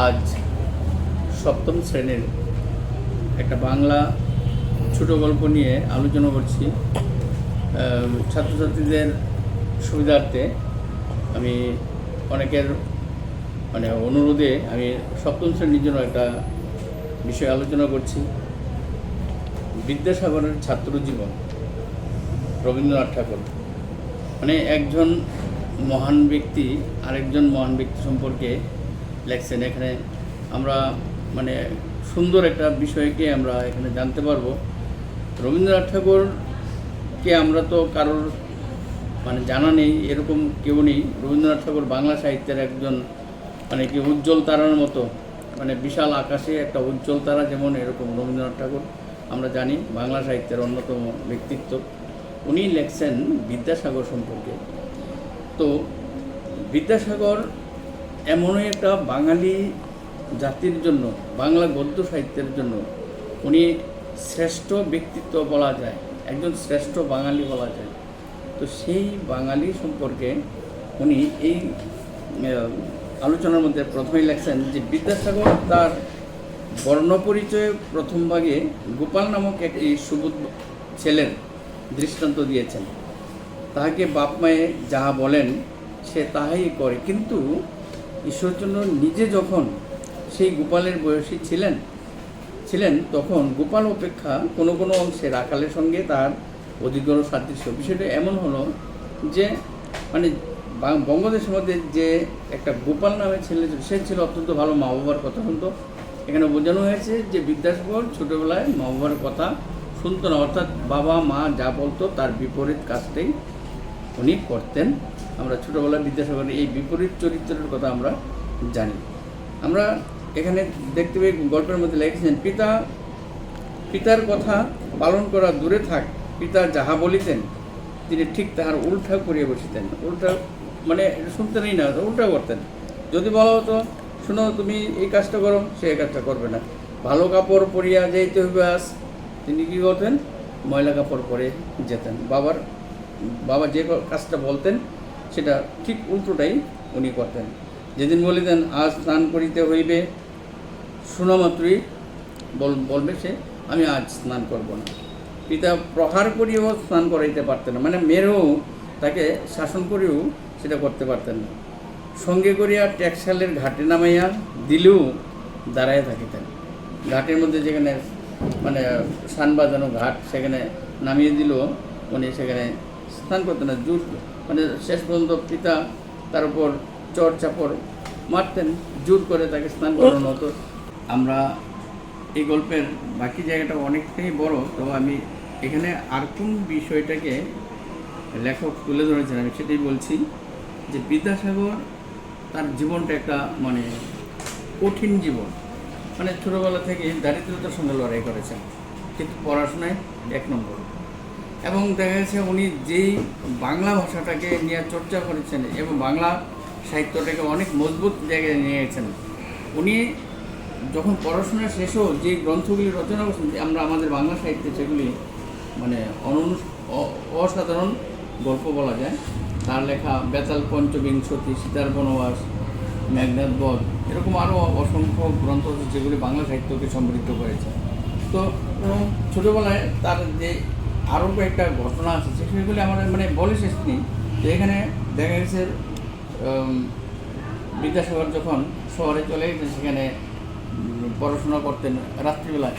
আজ সপ্তম শ্রেণির একটা বাংলা ছোট গল্প নিয়ে আলোচনা করছি। ছাত্রছাত্রীদের সুবিধার্থে আমি অনেকের মানে অনুরোধে আমি সপ্তম শ্রেণির জন্য একটা বিষয় আলোচনা করছি। বিদ্যাসাগরের ছাত্র জীবন, রবীন্দ্রনাথ ঠাকুর। মানে একজন মহান ব্যক্তি, আরেকজন মহান ব্যক্তি সম্পর্কে লেখছেন। এখানে আমরা মানে সুন্দর একটা বিষয়কে আমরা এখানে জানতে পারব। রবীন্দ্রনাথ ঠাকুরকে আমরা তো কারোর মানে জানা নেই, এরকম কেউ নেই। রবীন্দ্রনাথ ঠাকুর বাংলা সাহিত্যের একজন মানে কি উজ্জ্বল তারার মতো মানে বিশাল আকাশে একটা উজ্জ্বল তারা যেমন এরকম রবীন্দ্রনাথ ঠাকুর আমরা জানি, বাংলা সাহিত্যের অন্যতম ব্যক্তিত্ব। উনি লেখছেন বিদ্যাসাগর সম্পর্কে। তো বিদ্যাসাগর এমনই একটা বাঙালি জাতির জন্য, বাংলা গদ্য সাহিত্যের জন্য উনি শ্রেষ্ঠ ব্যক্তিত্ব বলা যায়, একজন শ্রেষ্ঠ বাঙালি বলা যায়। তো সেই বাঙালি সম্পর্কে উনি এই আলোচনার মধ্যে প্রথমেই লেখছেন যে বিদ্যাসাগর তার বর্ণপরিচয়ে প্রথম ভাগে গোপাল নামক একটি সুবোধ ছেলের দৃষ্টান্ত দিয়েছেন। তাহাকে বাপ মায়ে যাহা বলেন সে তাহাই করে। কিন্তু ঈশ্বরচন্দ্র নিজে যখন সেই গোপালের বয়সী ছিলেন ছিলেন, তখন গোপাল অপেক্ষা কোনো কোনো অংশে রাখালের সঙ্গে তার অধিকর সাদৃশ্য। বিষয়টা এমন হলো যে মানে বঙ্গদেশের মধ্যে যে একটা গোপাল নামে ছেলে ছিল, সে ছিল অত্যন্ত ভালো মা বাবার কথা শুনতো। এখানে বোঝানো হয়েছে যে বিদ্যাসাগর ছোটোবেলায় মা বাবার কথা শুনতো না, অর্থাৎ বাবা মা যা বলতো তার বিপরীত কাজটাই উনি করতেন। আমরা ছোটোবেলায় বিদ্যাসাগরের এই বিপরীত চরিত্রের কথা আমরা জানি। আমরা এখানে দেখতে পাই গল্পের মধ্যে লিখেছেন, পিতা, পিতার কথা পালন করা দূরে থাক, পিতা যাহা বলিতেন, তিনি ঠিক তাহার উল্টা করিয়া বসিতেন। উল্টা মানে শুনতেনই না, উল্টা করতেন। যদি বলা হতো শোনো, তুমি এই কাজটা করো, সে কাজটা করবে না। ভালো কাপড় পরিয়া যাইতে হইবে আজ। তিনি কী করতেন? ময়লা কাপড় পরে যেতেন। বাবার বাবা যে কাজটা বলতেন, সেটা ঠিক উল্টোটাই উনি করতেন। যেদিন বলিতেন, আজ স্নান করিতে হইবে শোনা মাত্রই বল বলবে সে, আমি আজ স্নান করব না। পিতা প্রহার করিয়েও স্নান করাইতে পারতেন না। মানে মেরেও তাকে শাসন করেও সেটা করতে পারতেন না। সঙ্গে করিয়া ট্যাক্সালের ঘাটে নামাইয়া দিলেও দাঁড়ায় থাকিতেন। ঘাটের মধ্যে যেখানে মানে সান বাজানো ঘাট, সেখানে নামিয়ে দিল উনি সেখানে স্নান করতেন না জোর মানে শেষ পর্যন্ত পিতা তার উপর চর চাপড় মারতেন, জোর করে তাকে স্নান করানো হতো। আমরা এই গল্পের বাকি জায়গাটা অনেকটাই বড়, তো আমি এখানে আর কোন বিষয়টাকে লেখক তুলে ধরেছেন আমি সেটাই বলছি যে বিদ্যাসাগর তার জীবনটা একটা মানে কঠিন জীবন। মানে ছোটোবেলা থেকে দারিদ্রতার সঙ্গে লড়াই করেছেন, কিন্তু পড়াশোনায় এক নম্বর। এবং দেখা গেছে উনি যেই বাংলা ভাষাটাকে নিয়ে চর্চা করেছেন এবং বাংলা সাহিত্যটাকে অনেক মজবুত জায়গায় নিয়ে গেছেন, উনি যখন পড়াশোনা শেষও যে গ্রন্থগুলি রচনা করছেন আমরা আমাদের বাংলা সাহিত্যে সেগুলি মানে অননু অ- অসাধারণ গল্প বলা যায়, তার লেখা বেতাল পঞ্চবিংশতি, সীতার বনবাস মেঘনাথ বধ, এরকম আরও অসংখ্য গ্রন্থ যেগুলি বাংলা সাহিত্যকে সমৃদ্ধ করেছে। তো ছোটোবেলায় তার যে আরও কয়েকটা ঘটনা আছে সেগুলি আমার মানে বলে শেষ নেই। যে এখানে দেখা গেছে বিদ্যাসাগর যখন শহরে চলে গেছেন, সেখানে পড়াশোনা করতেন রাত্রিবেলায়।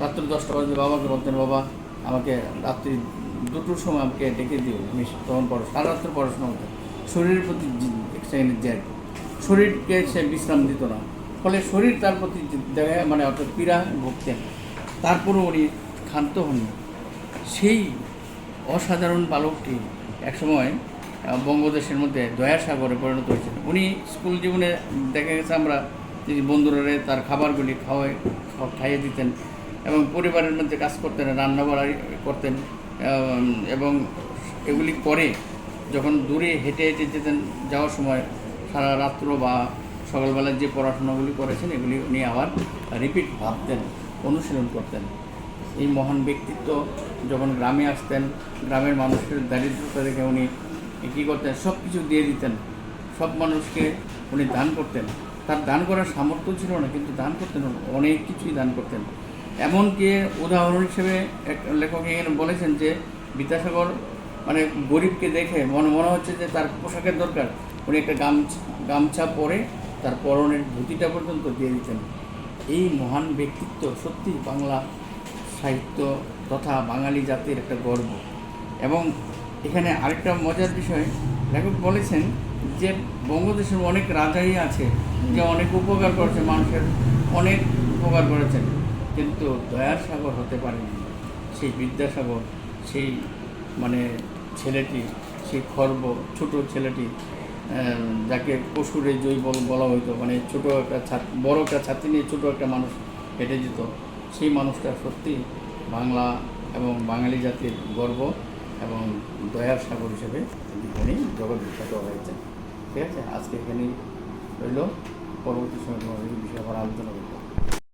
রাত্রি দশটা বাজে বাবাকে বলতেন, বাবা, আমাকে রাত্রি দুটোর সময় আমাকে ডেকে দিও। আমি তখন পড়া, সারা রাত্রে পড়াশোনা হতো শরীরের প্রতি এক জ্যাক শরীরকে সে বিশ্রাম দিত না। ফলে শরীর তার প্রতি দেখা মানে অর্থাৎ পীড়া ভুগতেন। তারপরও উনি ক্ষান্ত হননি। সেই অসাধারণ বালকটি একসময় বঙ্গদেশের মধ্যে দয়াসাগরে পরিণত হয়েছিল। উনি স্কুল জীবনে দেখা গেছে আমরা তিনি বন্ধুরা তার খাবারগুলি খাওয়াই খাও- খাইয়ে দিতেন এবং পরিবারের মধ্যে কাজ করতেন রান্না করতেন এবং এগুলি করে যখন দূরে হেঁটে হেঁটে যেতেন যাওয়ার সময় সারা রাত্র বা সকালবেলায় যে পড়াশোনাগুলি করেছেন, এগুলি উনি আবার রিপিট ভাবতেন, অনুশীলন করতেন। এই মহান ব্যক্তিত্ব যখন গ্রামে আসতেন, গ্রামের মানুষের দারিদ্রতা দেখে উনি কী করতেন, সব কিছু দিয়ে দিতেন। সব মানুষকে উনি দান করতেন। তার দান করার সামর্থ্য ছিল না, কিন্তু দান করতেন, অনেক কিছুই দান করতেন। এমনকি উদাহরণ হিসেবে এক লেখক এখানে বলেছেন যে, বিদ্যাসাগর মানে গরিবকে দেখে মনে মনে হচ্ছে যে তার পোশাকের দরকার। উনি একটা গামছা গামছা পরে তার পরনের ধুতিটা পর্যন্ত দিয়ে দিতেন। এই মহান ব্যক্তিত্ব সত্যি বাংলা সাহিত্য তথা বাঙালি জাতির একটা গর্ব। এবং এখানে আরেকটা মজার বিষয়, লেখক বলেছেন যে বঙ্গদেশের অনেক রাজাই আছে যে অনেক উপকার করেছে, মানুষের অনেক উপকার করেছেন। কিন্তু দয়ার সাগর হতে পারেনি। সেই বিদ্যাসাগর, সেই মানে ছেলেটি, সেই খর্ব ছোট ছেলেটি যাকে পশুরে জয় বলা হইতো মানে ছোট একটা ছাত্র বড় একটা ছাত্রী নিয়ে ছোট একটা মানুষ হেঁটে যেত। সেই মানুষটা সত্যি বাংলা এবং বাঙালি জাতির গর্ব এবং দয়ার সাগর হিসেবে এখানে জগৎ বিখ্যাত হয়েছে। ঠিক আছে? আজকে এখানেই রইল। পরবর্তী সময় তোমাদের বিষয়ে আবার আলোচনা।